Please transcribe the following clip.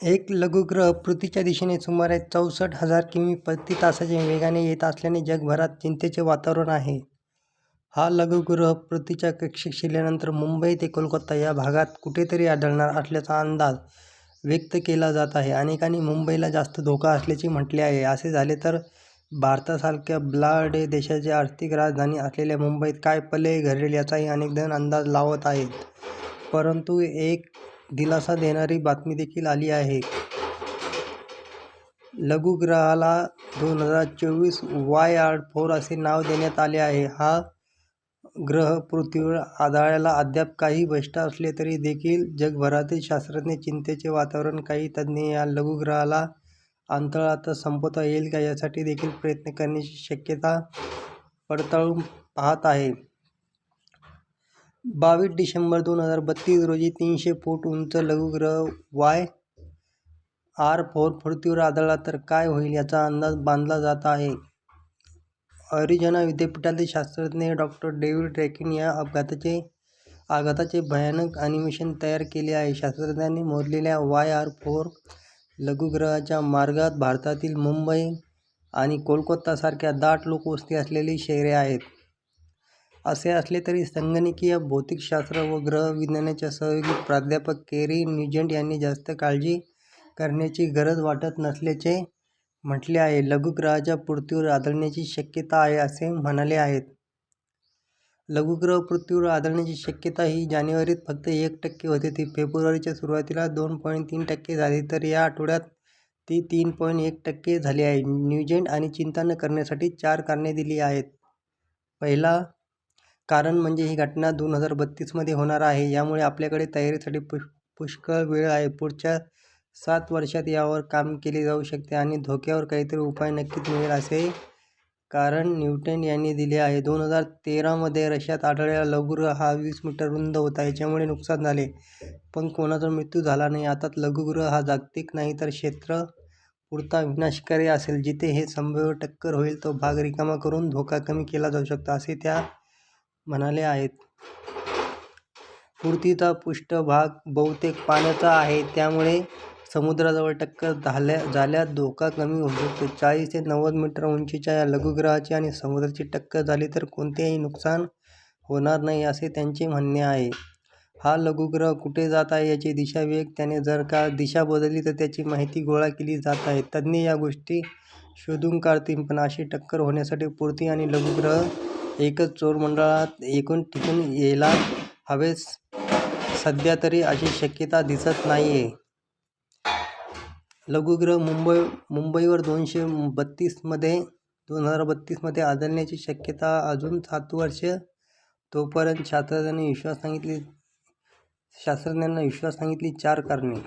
एक लघुग्रह पृथ्वीच्या दिशेने सुमारे चौसष्ट हजार किमी प्रति तासाच्या वेगाने येत असल्याने जगभरात चिंतेचे वातावरण आहे. हा लघुग्रह पृथ्वीच्या कक्षेत शिरल्यानंतर मुंबई ते कोलकाता या भागात कुठेतरी आढळणार असल्याचा अंदाज व्यक्त केला जात आहे. अनेकांनी मुंबईला जास्त धोका असल्याचे म्हटले आहे. असे झाले तर भारतासारख्या बलाढ्य देशाची आर्थिक राजधानी असलेल्या मुंबईत काय पल्ले घडेल याचाही अनेकजण अंदाज लावत आहेत. परंतु एक दिलासा देणारी बातमी देखील आली आहे. लघुग्रहाला दोन हजार चोवीस वाय आर फोर असे नाव देण्यात आले आहे. हा ग्रह पृथ्वीवर आदळायला अद्याप काही भ्रष्ट असले तरी देखील जगभरातील शास्त्रज्ञ चिंतेचे वातावरण काही तज्ज्ञ या लघुग्रहाला अंतराळात संपवता येईल का यासाठी देखील प्रयत्न करण्याची शक्यता पडताळून पाहत आहे बावीस डिसेंबर दोन हजार बत्तीस रोजी तीनशे फूट उंच लघुग्रह वाय आर फोर पृथ्वीवर आदळला तर काय होईल याचा अंदाज बांधला जात आहे. अरिझोना विद्यापीठातील शास्त्रज्ञ डॉक्टर डेव्हिड या अपघाताचे आघाताचे भयानक अॅनिमेशन तयार केले आहे. शास्त्रज्ञांनी मोजलेल्या वाय आर फोर लघुग्रहाच्या मार्गात भारतातील मुंबई आणि कोलकातासारख्या दाट लोकवस्ती असलेली शहरे आहेत. असे असले तरी संगणकीय भौतिकशास्त्र व ग्रहविज्ञानाच्या सहयोगी प्राध्यापक केरी न्यूजंट यांनी जास्त काळजी करण्याची गरज वाटत नसल्याचे म्हटले आहे. लघुग्रहाच्या पृथ्वीवर आदळण्याची शक्यता आहे असे म्हणाले आहेत. लघुग्रह पृथ्वीवर आदळण्याची शक्यता ही जानेवारीत फक्त एक टक्के होते ती फेब्रुवारीच्या सुरुवातीला दोन पॉईंट तीन टक्के झाली तर या आठवड्यात ती तीन पॉईंट एक टक्के झाली आहे. न्यूजेंट आणि चिंता न करण्यासाठी चार कारणे दिली आहेत. पहिला कारण म्हणजे ही घटना दोन हजार बत्तीसमध्ये होणार आहे. यामुळे आपल्याकडे तयारीसाठी पुष्कळ वेळ आहे. पुढच्या सात वर्षात यावर काम केले जाऊ शकते आणि धोक्यावर काहीतरी उपाय नक्कीच मिळेल असे कारण न्यूटन यांनी दिले आहे. दोन हजार तेरामध्ये रशियात आढळलेला लघुग्रह हा वीस मीटर रुंद होता. याच्यामुळे नुकसान झाले पण कोणाचा मृत्यू झाला नाही. आता लघुग्रह हा जागतिक नाही तर क्षेत्र पुरता विनाशकारी असेल जिथे हे संभाव्य टक्कर होईल तो भाग रिकामा करून धोका कमी केला जाऊ शकतो असे त्या म्हणाले आहेत. पृथ्वीचा पृष्ठभाग बहुतेक पाण्याचा आहे त्यामुळे समुद्राजवळ टक्कर झाल्या झाल्यास धोका कमी होऊ शकतो. चाळीस ते नव्वद मीटर उंचीच्या या लघुग्रहाची आणि समुद्राची टक्कर झाली तर कोणतेही नुकसान होणार नाही असे त्यांचे म्हणणे आहे. हा लघुग्रह कुठे जात आहे याची दिशा वेग त्याने जर का दिशा बदलली तर त्याची माहिती गोळा केली जात आहे. तज्ज्ञ या गोष्टी शोधून काढतील पण अशी टक्कर होण्यासाठी पृथ्वी आणि लघुग्रह एकच चोर मंडळात एकूण टिकून यायला हवेस सध्या तरी अशी शक्यता दिसत नाहीये. लघुग्रह मुंबई मुंबईवर दोनशे बत्तीसमध्ये दोन हजार बत्तीसमध्ये आदळण्याची शक्यता अजून सात वर्ष. तोपर्यंत शास्त्रज्ञांनी विश्वास सांगितली शास्त्रज्ञांना विश्वास सांगितली चार कारणे.